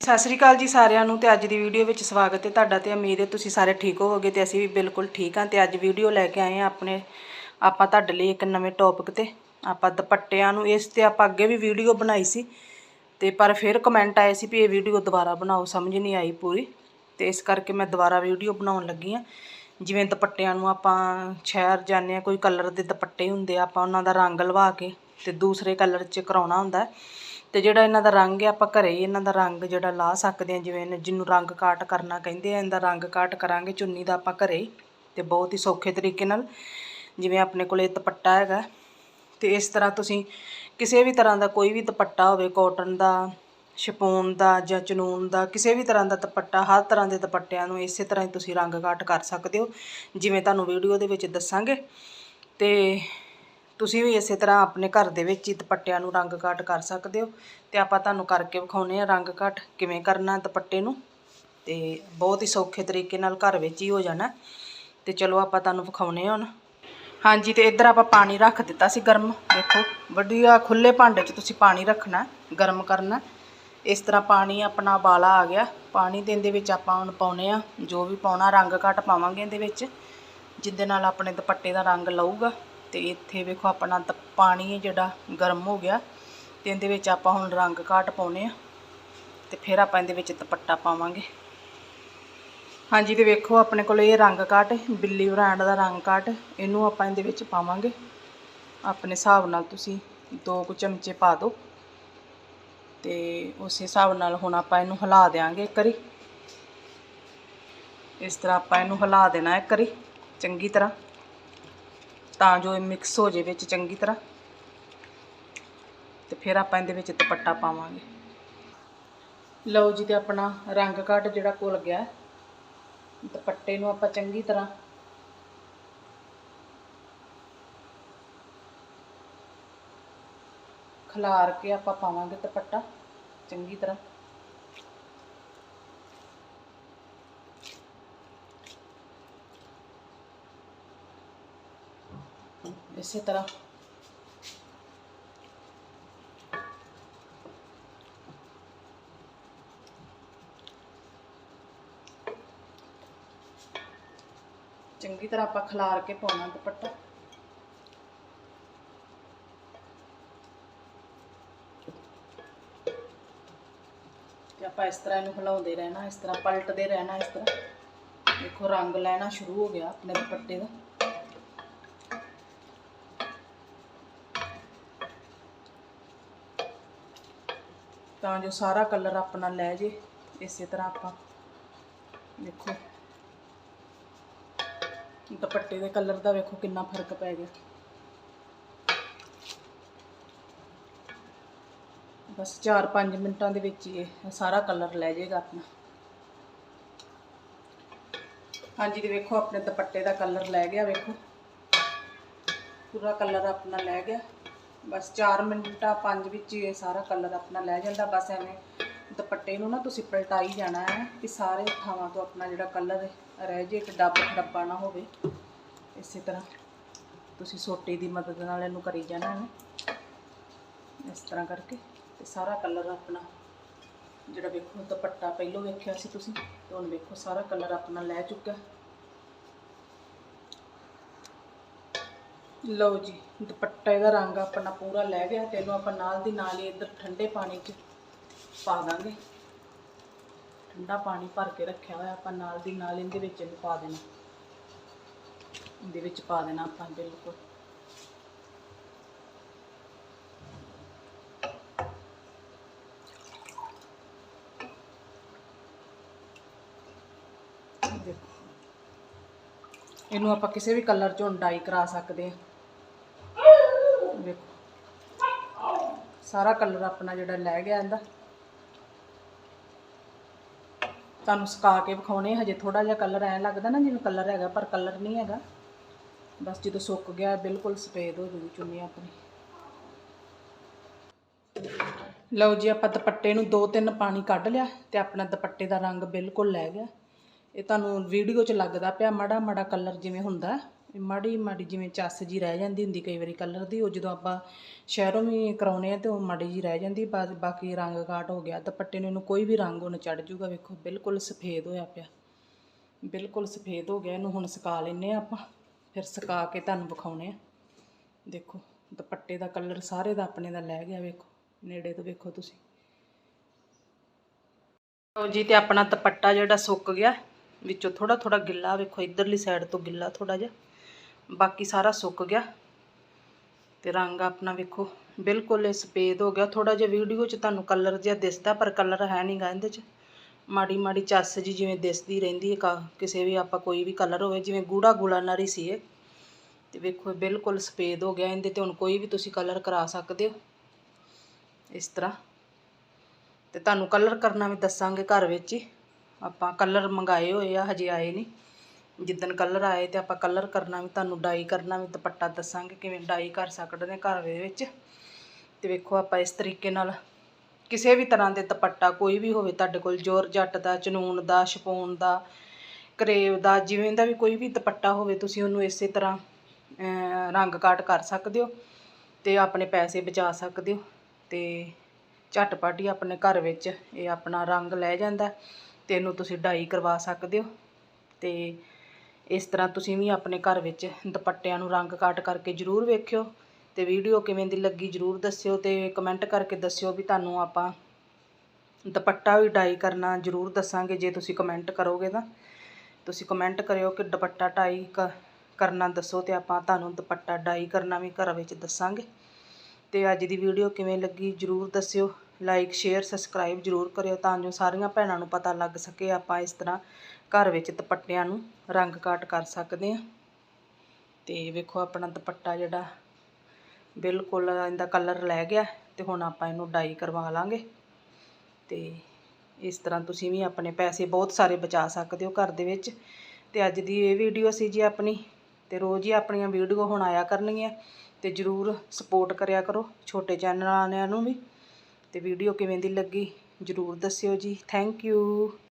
ਸਤਿ ਸ਼੍ਰੀ ਅਕਾਲ ਜੀ ਸਾਰਿਆਂ ਨੂੰ ਤੇ ਅੱਜ ਦੀ ਵੀਡੀਓ ਵਿੱਚ ਸਵਾਗਤ ਹੈ ਤੁਹਾਡਾ ਤੇ ਉਮੀਦ ਹੈ ਤੁਸੀਂ ਸਾਰੇ ਠੀਕ ਹੋਵੋਗੇ ਤੇ ਅਸੀਂ ਵੀ ਬਿਲਕੁਲ ਠੀਕ ਹਾਂ ਤੇ ਅੱਜ ਵੀਡੀਓ ਲੈ ਕੇ ਆਏ ਹਾਂ ਆਪਣੇ, ਆਪਾਂ ਤੁਹਾਡੇ ਲਈ ਇੱਕ ਨਵੇਂ ਟੌਪਿਕ ਤੇ, ਆਪਾਂ ਦੁਪੱਟਿਆਂ ਨੂੰ ਇਸ ਤੇ ਆਪਾਂ ਅੱਗੇ ਵੀ ਵੀਡੀਓ ਬਣਾਈ ਸੀ ਤੇ ਪਰ ਫਿਰ ਕਮੈਂਟ ਆਏ ਸੀ ਵੀ ਇਹ ਵੀਡੀਓ ਦੁਬਾਰਾ ਬਣਾਓ, ਸਮਝ ਨਹੀਂ ਆਈ ਪੂਰੀ ਤੇ ਇਸ ਕਰਕੇ ਮੈਂ ਦੁਬਾਰਾ ਵੀਡੀਓ ਬਣਾਉਣ ਲੱਗੀ ਹਾਂ। ਜਿਵੇਂ ਦੁਪੱਟਿਆਂ ਨੂੰ ਆਪਾਂ ਸ਼ਹਿਰ ਜਾਂਦੇ ਆ ਕੋਈ ਕਲਰ ਦੇ ਦੁਪੱਟੇ ਹੁੰਦੇ ਆ, ਆਪਾਂ ਉਹਨਾਂ ਦਾ ਰੰਗ ਲਵਾ ਕੇ ਤੇ ਦੂਸਰੇ ਕਲਰ 'ਚ ਕਰਾਉਣਾ ਹੁੰਦਾ ਅਤੇ ਜਿਹੜਾ ਇਹਨਾਂ ਦਾ ਰੰਗ ਹੈ, ਆਪਾਂ ਘਰੇ ਹੀ ਇਹਨਾਂ ਦਾ ਰੰਗ ਜਿਹੜਾ ਲਾਹ ਸਕਦੇ ਹਾਂ, ਜਿਵੇਂ ਇਹਨੇ- ਜਿਹਨੂੰ ਰੰਗ ਕਾਟ ਕਰਨਾ ਕਹਿੰਦੇ ਆ, ਇਹਦਾ ਰੰਗ ਕਾਟ ਕਰਾਂਗੇ, ਚੁੰਨੀ ਦਾ ਆਪਾਂ ਘਰੇ ਹੀ ਅਤੇ ਬਹੁਤ ਹੀ ਸੌਖੇ ਤਰੀਕੇ ਨਾਲ, ਜਿਵੇਂ ਆਪਣੇ ਕੋਲ ਇਹ ਦੁਪੱਟਾ ਹੈਗਾ। ਅਤੇ ਇਸ ਤਰ੍ਹਾਂ ਤੁਸੀਂ ਕਿਸੇ ਵੀ ਤਰ੍ਹਾਂ ਦਾ ਕੋਈ ਵੀ ਦੁਪੱਟਾ ਹੋਵੇ ਕਾਟਨ ਦਾ ਸ਼ਪੂਨ ਦਾ ਜਾਂ ਚਨੂਨ ਦਾ, ਕਿਸੇ ਵੀ ਤਰ੍ਹਾਂ ਦਾ ਦੁਪੱਟਾ, ਹਰ ਤਰ੍ਹਾਂ ਦੇ ਦੁਪੱਟਿਆਂ ਨੂੰ ਇਸੇ ਤਰ੍ਹਾਂ ਹੀ ਤੁਸੀਂ ਰੰਗ ਕਾਟ ਕਰ ਸਕਦੇ ਹੋ। ਜਿਵੇਂ ਤੁਹਾਨੂੰ ਵੀਡੀਓ ਦੇ ਵਿੱਚ ਦੱਸਾਂਗੇ। ਅਤੇ ਤੁਸੀਂ ਵੀ ਇਸੇ ਤਰ੍ਹਾਂ ਆਪਣੇ ਘਰ ਦੇ ਵਿੱਚ ਹੀ ਦੁਪੱਟਿਆਂ ਨੂੰ ਰੰਗ ਘਾਟ ਕਰ ਸਕਦੇ ਹੋ ਤੇ ਆਪਾਂ ਤੁਹਾਨੂੰ ਕਰਕੇ ਵਿਖਾਉਨੇ ਆ ਰੰਗ ਕਾਟ ਕਿਵੇਂ ਕਰਨਾ ਦੁਪੱਟੇ ਨੂੰ ਤੇ ਬਹੁਤ ਹੀ ਸੌਖੇ ਤਰੀਕੇ ਨਾਲ ਘਰ ਵਿੱਚ ਹੀ ਹੋ ਜਾਣਾ। ਤੇ ਚਲੋ ਆਪਾਂ ਤੁਹਾਨੂੰ ਵਿਖਾਉਨੇ ਆ ਹੁਣ। ਹਾਂਜੀ ਤੇ ਇੱਧਰ ਆਪਾਂ ਪਾਣੀ ਰੱਖ ਦਿੱਤਾ ਸੀ ਗਰਮ। ਦੇਖੋ, ਵਧੀਆ ਖੁੱਲੇ ਭਾਂਡੇ 'ਚ ਤੁਸੀਂ ਪਾਣੀ ਰੱਖਣਾ, ਗਰਮ ਕਰਨਾ। ਇਸ ਤਰ੍ਹਾਂ ਪਾਣੀ ਆਪਣਾ ਉਬਾਲਾ ਆ ਗਿਆ। ਪਾਣੀ ਦੇ ਇਹਦੇ ਵਿੱਚ ਆਪਾਂ ਹੁਣ ਪਾਉਨੇ ਆ ਜੋ ਵੀ ਪਾਉਣਾ ਰੰਗ ਘੱਟ ਪਾਵਾਂਗੇ ਇਹਦੇ ਵਿੱਚ। ਜਿੱਦੇ ਨਾਲ ਆਪਣੇ ਦੁਪੱਟੇ ਦਾ ਰੰਗ ਲਊਗਾ। ਤੇ ਇੱਥੇ ਵੇਖੋ ਆਪਣਾ ਤ- ਪਾਣੀ ਜਿਹੜਾ ਗਰਮ ਹੋ ਗਿਆ ਤੇ ਇਹਦੇ ਵਿੱਚ ਆਪਾਂ ਹੁਣ ਰੰਗ ਘਾਟ ਪਾਉਨੇ ਆ ਤੇ ਫਿਰ ਆਪਾਂ ਇਹਦੇ ਵਿੱਚ ਦੁਪੱਟਾ ਪਾਵਾਂਗੇ। ਹਾਂਜੀ ਤੇ ਵੇਖੋ ਆਪਣੇ ਕੋਲ ਇਹ ਰੰਗ ਘਾਟ ਬਿੱਲੀ ਬ੍ਰਾਂਡ ਦਾ ਰੰਗ ਘਾਟ ਇਹਨੂੰ ਆਪਾਂ ਇਹਦੇ ਵਿੱਚ ਪਾਵਾਂਗੇ। ਆਪਣੇ ਹਿਸਾਬ ਨਾਲ ਤੁਸੀਂ ਦੋ ਕੁ ਚਮਚੇ ਪਾ ਦਿਓ ਤੇ ਉਸੇ ਹਿਸਾਬ ਨਾਲ ਹੁਣ ਆਪਾਂ ਇਹਨੂੰ ਹਿਲਾ ਦੇਾਂਗੇ ਇੱਕ ਵਾਰੀ। ਇਸ ਤਰ੍ਹਾਂ ਆਪਾਂ ਇਹਨੂੰ ਹਿਲਾ ਦੇਣਾ ਇੱਕ ਵਾਰੀ, ਚੰਗੀ ਤਰ੍ਹਾਂ। ਤਾਂ ਜੋ ਇਹ ਮਿਕਸ ਹੋ ਜੇ ਵਿੱਚ ਚੰਗੀ ਤਰ੍ਹਾਂ। ਤੇ ਫਿਰ ਆਪਾਂ ਇਹਦੇ ਵਿੱਚ ਦੁਪੱਟਾ ਪਾਵਾਂਗੇ। ਲਓ ਜੀ, ਤੇ ਆਪਣਾ ਰੰਗ ਕਾਟ ਜਿਹੜਾ ਘੁਲ ਗਿਆ। ਦੁਪੱਟੇ ਨੂੰ ਆਪਾਂ ਚੰਗੀ ਤਰ੍ਹਾਂ ਖਿਲਾਰ ਕੇ ਆਪਾਂ ਪਾਵਾਂਗੇ ਦੁਪੱਟਾ। ਚੰਗੀ ਤਰ੍ਹਾਂ। ਇਸੇ ਤਰ੍ਹਾਂ। ਚੰਗੀ ਤਰ੍ਹਾਂ ਆਪਾਂ ਖਿਲਾਰ ਕੇ ਪਾਉਣਾ ਦੁਪੱਟਾ। ਤੇ ਆਪਾਂ ਇਸ ਤਰ੍ਹਾਂ ਇਹਨੂੰ ਹਿਲਾਉਂਦੇ ਰਹਿਣਾ, ਇਸ ਤਰ੍ਹਾਂ ਪਲਟਦੇ ਰਹਿਣਾ, ਇਸ ਤਰ੍ਹਾਂ। ਦੇਖੋ ਰੰਗ ਲੈਣਾ ਸ਼ੁਰੂ ਹੋ ਗਿਆ ਆਪਣੇ ਦੁਪੱਟੇ ਦਾ। ਤਾਂ ਜੋ ਸਾਰਾ ਕਲਰ ਆਪਣਾ ਲੈ ਜੇ, ਇਸੇ ਤਰ੍ਹਾਂ ਆਪਾਂ ਦੇਖੋ। ਦੁਪੱਟੇ ਦੇ ਕਲਰ ਦਾ ਵੇਖੋ ਕਿੰਨਾ ਫ਼ਰਕ ਪੈ ਗਿਆ। ਬਸ 4-5 ਮਿੰਟਾਂ ਦੇ ਵਿੱਚ ਹੀ ਇਹ ਸਾਰਾ ਕਲਰ ਲੈ ਜਾਏਗਾ ਆਪਣਾ। ਹਾਂਜੀ, ਤੇ ਵੇਖੋ ਆਪਣੇ ਦੁਪੱਟੇ ਦਾ ਕਲਰ ਲੈ ਗਿਆ, ਵੇਖੋ। ਪੂਰਾ ਕਲਰ ਆਪਣਾ ਲੈ ਗਿਆ। ਬਸ 4 ਮਿੰਟਾਂ 5 ਵਿੱਚ ਇਹ ਸਾਰਾ ਕਲਰ ਆਪਣਾ ਲੈ ਜਾਂਦਾ, ਬਸ ਐਵੇਂ ਦੁਪੱਟੇ ਨੂੰ ਨਾ ਤੁਸੀਂ ਪਲਟਾਈ ਜਾਣਾ ਹੈ ਕਿ ਸਾਰੇ ਥਾਵਾਂ ਤੋਂ ਆਪਣਾ ਜਿਹੜਾ ਕਲਰ ਰਹਿ ਜੇ ਇੱਕ ਡੱਬ, ਡੱਬਾ ਨਾ ਹੋਵੇ। ਇਸੇ ਤਰ੍ਹਾਂ ਤੁਸੀਂ ਸੋਟੇ ਦੀ ਮਦਦ ਨਾਲ ਇਹਨੂੰ ਕਰੀ ਜਾਣਾ ਹੈ। ਇਸ ਤਰ੍ਹਾਂ ਕਰਕੇ ਤੇ ਸਾਰਾ ਕਲਰ ਆਪਣਾ ਜਿਹੜਾ ਵੇਖੋ ਦੁਪੱਟਾ ਪਹਿਲੋਂ ਵੇਖਿਆ ਸੀ ਤੁਸੀਂ, ਤੇ ਹੁਣ ਵੇਖੋ ਸਾਰਾ ਕਲਰ ਆਪਣਾ ਲੈ ਚੁੱਕਾ ਲਓ ਜੀ, ਦੁਪੱਟੇ ਦਾ ਰੰਗ ਆਪਣਾ ਪੂਰਾ ਲੈ ਗਿਆ ਤੇ ਇਹਨੂੰ ਆਪਾਂ ਨਾਲ ਦੀ ਨਾਲ ਹੀ ਇੱਧਰ ਠੰਡੇ ਪਾਣੀ 'ਚ ਪਾ ਦਾਂਗੇ। ਠੰਡਾ ਪਾਣੀ ਭਰ ਕੇ ਰੱਖਿਆ ਹੋਇਆ, ਆਪਾਂ ਨਾਲ ਦੀ ਨਾਲ ਇਹਦੇ ਵਿੱਚ ਇਹਨੂੰ ਪਾ ਦੇਣਾ। ਇਹਦੇ ਵਿੱਚ ਪਾ ਦੇਣਾ ਆਪਾਂ ਬਿਲਕੁਲ ਦੇਖੋ ਇਹਨੂੰ ਆਪਾਂ ਕਿਸੇ ਵੀ ਕਲਰ 'ਚੋਂ ਡਾਈ ਕਰਾ ਸਕਦੇ ਹਾਂ। ਦੇਖੋ ਸਾਰਾ ਕਲਰ ਆਪਣਾ ਜਿਹੜਾ ਲੈ ਗਿਆ ਇਹਦਾ। ਤੁਹਾਨੂੰ ਸੁਕਾ ਕੇ ਵਿਖਾਉਣੇ ਹਜੇ ਥੋੜਾ ਜਿਹਾ ਕਲਰ ਐ ਲੱਗਦਾ ਨਾ ਜਿਵੇਂ ਕਲਰ ਹੈਗਾ, ਪਰ ਕਲਰ ਨਹੀਂ ਹੈਗਾ। ਬਸ ਜਦੋਂ ਸੁੱਕ ਗਿਆ, ਬਿਲਕੁਲ ਸਫੇਦ ਹੋ ਜੂਗੀ ਚੁੰਨੀ ਆਪਣੀ। ਲਓ ਜੀ, ਆਪਾਂ ਦੁਪੱਟੇ ਨੂੰ ਦੋ ਤਿੰਨ ਪਾਣੀ ਕੱਢ ਲਿਆ ਤੇ ਆਪਣਾ ਦੁਪੱਟੇ ਦਾ ਰੰਗ ਬਿਲਕੁਲ ਲੈ ਗਿਆ। ਇਹ ਤੁਹਾਨੂੰ ਵੀਡੀਓ 'ਚ ਲੱਗਦਾ ਪਿਆ ਮਾੜਾ ਮਾੜਾ ਕਲਰ ਜਿਵੇਂ ਹੁੰਦਾ। ਮਾੜੀ ਮਾੜੀ ਜਿਵੇਂ ਚੱਸ ਜੀ ਰਹਿ ਜਾਂਦੀ ਹੁੰਦੀ ਕਈ ਵਾਰੀ ਕਲਰ ਦੀ, ਉਹ ਜਦੋਂ ਆਪਾਂ ਸ਼ਹਿਰੋਂ ਵੀ ਕਰਾਉਨੇ ਆ ਤੇ ਉਹ ਮਾੜੀ ਜੀ ਰਹਿ ਜਾਂਦੀ ਬਾਕੀ ਰੰਗ ਘਾਟ ਹੋ ਗਿਆ, ਦੁਪੱਟੇ ਨੂੰ ਇਹਨੂੰ ਕੋਈ ਵੀ ਰੰਗ ਹੁਣ ਚੜ ਜੂਗਾ, ਵੇਖੋ ਬਿਲਕੁਲ ਸਫੇਦ ਹੋਇਆ ਪਿਆ। ਬਿਲਕੁਲ ਸਫੇਦ ਹੋ ਗਿਆ, ਇਹਨੂੰ ਹੁਣ ਸੁਕਾ ਲੈਨੇ ਆ ਆਪਾਂ, ਫਿਰ ਸੁਕਾ ਕੇ ਤੁਹਾਨੂੰ ਵਿਖਾਉਨੇ ਆ ਦੇਖੋ, ਦੁਪੱਟੇ ਦਾ ਕਲਰ ਸਾਰੇ ਦਾ ਆਪਣੇ ਦਾ ਲੈ ਗਿਆ, ਵੇਖੋ, ਨੇੜੇ ਤੋਂ ਵੇਖੋ ਤੁਸੀਂ। ਲਓ ਜੀ, ਤੇ ਆਪਣਾ ਦੁਪੱਟਾ ਜਿਹੜਾ ਸੁੱਕ ਗਿਆ ਵਿੱਚੋਂ ਥੋੜਾ ਥੋੜਾ ਗਿੱਲਾ, ਵੇਖੋ ਇਧਰਲੀ ਸਾਈਡ ਤੋਂ ਗਿੱਲਾ ਥੋੜਾ ਜਿਹਾ, ਬਾਕੀ ਸਾਰਾ ਸੁੱਕ ਗਿਆ। ਤੇ ਰੰਗ ਆਪਣਾ ਵੇਖੋ ਬਿਲਕੁਲ ਇਹ ਸਫੇਦ ਹੋ ਗਿਆ। ਥੋੜਾ ਜਿਹਾ ਵੀਡੀਓ 'ਚ ਤੁਹਾਨੂੰ ਕਲਰ ਜਿਹਾ ਦਿਸਦਾ, ਪਰ ਕਲਰ ਹੈ ਨਹੀਂਗਾ ਇਹਦੇ 'ਚ। ਮਾੜੀ ਮਾੜੀ ਚੱਸ ਜੀ ਜਿਵੇਂ ਦਿਸਦੀ ਰਹਿੰਦੀ ਹੈ, ਕਾ- ਕਿਸੇ ਵੀ ਆਪਾਂ ਕੋਈ ਵੀ ਕਲਰ ਹੋਵੇ, ਜਿਵੇਂ ਗੂੜਾ ਗੁਲਾ ਨਾਰੀ ਸੀ ਇਹ। ਤੇ ਵੇਖੋ ਇਹ ਬਿਲਕੁਲ ਸਫੇਦ ਹੋ ਗਿਆ ਇਹਦੇ ਤੇ, ਹੁਣ ਕੋਈ ਵੀ ਤੁਸੀਂ ਕਲਰ ਕਰਾ ਸਕਦੇ ਹੋ। ਇਸ ਤਰ੍ਹਾਂ। ਤੇ ਤੁਹਾਨੂੰ ਕਲਰ ਕਰਨਾ ਵੀ ਦੱਸਾਂਗੇ ਘਰ ਵਿੱਚ ਹੀ। ਆਪਾਂ ਕਲਰ ਮੰਗਾਏ ਹੋਏ ਆ, ਹਜੇ ਆਏ ਨਹੀਂ। ਜਿੱਦਣ ਕਲਰ ਆਏ ਤੇ ਆਪਾਂ ਕਲਰ ਕਰਨਾ ਵੀ, ਤੁਹਾਨੂੰ ਡਾਈ ਕਰਨਾ ਵੀ, ਦੁਪੱਟਾ ਦੱਸਾਂਗੇ ਕਿਵੇਂ ਡਾਈ ਕਰ ਸਕਦੇ ਨੇ ਘਰ ਦੇ ਵਿੱਚ। ਤੇ ਵੇਖੋ ਆਪਾਂ ਇਸ ਤਰੀਕੇ ਨਾਲ ਕਿਸੇ ਵੀ ਤਰ੍ਹਾਂ ਦੇ ਦੁਪੱਟਾ, ਕੋਈ ਵੀ ਹੋਵੇ ਤੁਹਾਡੇ ਕੋਲ, ਜੋਰ ਜੱਟ ਦਾ ਚਨੂਨ ਦਾ, ਸ਼ਪੂਨ ਦਾ, ਕਰੇਵ ਦਾ, ਜਿਵੇਂ ਦਾ ਵੀ ਕੋਈ ਵੀ ਦੁਪੱਟਾ ਹੋਵੇ, ਤੁਸੀਂ ਉਹਨੂੰ ਇਸੇ ਤਰ੍ਹਾਂ ਰੰਗ ਕਾਟ ਕਰ ਸਕਦੇ ਹੋ ਤੇ ਆਪਣੇ ਪੈਸੇ ਬਚਾ ਸਕਦੇ ਹੋ। ਤੇ ਝਟਪਟ ਹੀ ਆਪਣੇ ਘਰ ਵਿੱਚ ਇਹ ਆਪਣਾ ਰੰਗ ਲੈ ਜਾਂਦਾ। ਤੇ ਇਹਨੂੰ ਤੁਸੀਂ ਡਾਈ ਕਰਵਾ ਸਕਦੇ ਹੋ। ਤੇ ਇਸ ਤਰ੍ਹਾਂ ਤੁਸੀਂ ਵੀ ਆਪਣੇ ਘਰ ਵਿੱਚ ਦੁਪੱਟਿਆਂ ਨੂੰ ਰੰਗ ਕਾਟ ਕਰਕੇ ਜ਼ਰੂਰ ਵੇਖਿਓ। ਤੇ ਵੀਡੀਓ ਕਿਵੇਂ ਦੀ ਲੱਗੀ ਜ਼ਰੂਰ ਦੱਸਿਓ ਤੇ ਕਮੈਂਟ ਕਰਕੇ ਦੱਸਿਓ ਵੀ ਤੁਹਾਨੂੰ ਆਪਾਂ ਦੁਪੱਟਾ ਵੀ ਡਾਈ ਕਰਨਾ ਜ਼ਰੂਰ ਦੱਸਾਂਗੇ ਜੇ ਤੁਸੀਂ ਕਮੈਂਟ ਕਰੋਗੇ ਤਾਂ। ਤੁਸੀਂ ਕਮੈਂਟ ਕਰਿਓ ਕਿ ਦੁਪੱਟਾ ਟਾਈ ਕ- ਕਰਨਾ ਦੱਸੋ ਤੇ ਆਪਾਂ ਤੁਹਾਨੂੰ ਦੁਪੱਟਾ ਡਾਈ ਕਰਨਾ ਵੀ ਘਰ ਵਿੱਚ ਦੱਸਾਂਗੇ। ਤੇ ਅੱਜ ਦੀ ਵੀਡੀਓ ਕਿਵੇਂ ਲੱਗੀ ਜਰੂਰ ਦੱਸਿਓ। ਲਾਈਕ ਸ਼ੇਅਰ ਸਬਸਕ੍ਰਾਈਬ ਜਰੂਰ ਕਰਿਓ ਤਾਂ ਜੋ ਸਾਰੀਆਂ ਭੈਣਾਂ ਨੂੰ ਪਤਾ ਲੱਗ ਸਕੇ ਆਪਾਂ ਇਸ ਤਰ੍ਹਾਂ ਘਰ ਵਿੱਚ ਦੁਪੱਟਿਆਂ ਨੂੰ ਰੰਗ ਕਾਟ ਕਰ ਸਕਦੇ ਹਾਂ। ਤੇ ਵੇਖੋ ਆਪਣਾ ਦੁਪੱਟਾ ਜਿਹੜਾ ਬਿਲਕੁਲ ਇਹਦਾ ਕਲਰ ਲੈ ਗਿਆ ਤੇ ਹੁਣ ਆਪਾਂ ਇਹਨੂੰ ਡਾਈ ਕਰਵਾ ਲਾਂਗੇ। ਤੇ ਇਸ ਤਰ੍ਹਾਂ ਤੁਸੀਂ ਵੀ ਆਪਣੇ ਪੈਸੇ ਬਹੁਤ ਸਾਰੇ ਬਚਾ ਸਕਦੇ ਹੋ ਘਰ ਦੇ ਵਿੱਚ। ਤੇ ਅੱਜ ਦੀ ਇਹ ਵੀਡੀਓ ਸੀ ਜੀ ਆਪਣੀ। ਤੇ ਰੋਜ਼ ਹੀ ਆਪਣੀਆਂ ਵੀਡੀਓ ਹੁਣ ਆਇਆ ਕਰਨਗੀਆਂ। ਤੇ ਜਰੂਰ ਸਪੋਰਟ ਕਰਿਆ ਕਰੋ ਛੋਟੇ ਚੈਨਲ ਵਾਲਿਆਂ ਨੂੰ ਵੀ। ਅਤੇ ਵੀਡੀਓ ਕਿਵੇਂ ਦੀ ਲੱਗੀ ਜਰੂਰ ਦੱਸਿਓ ਜੀ। Thank you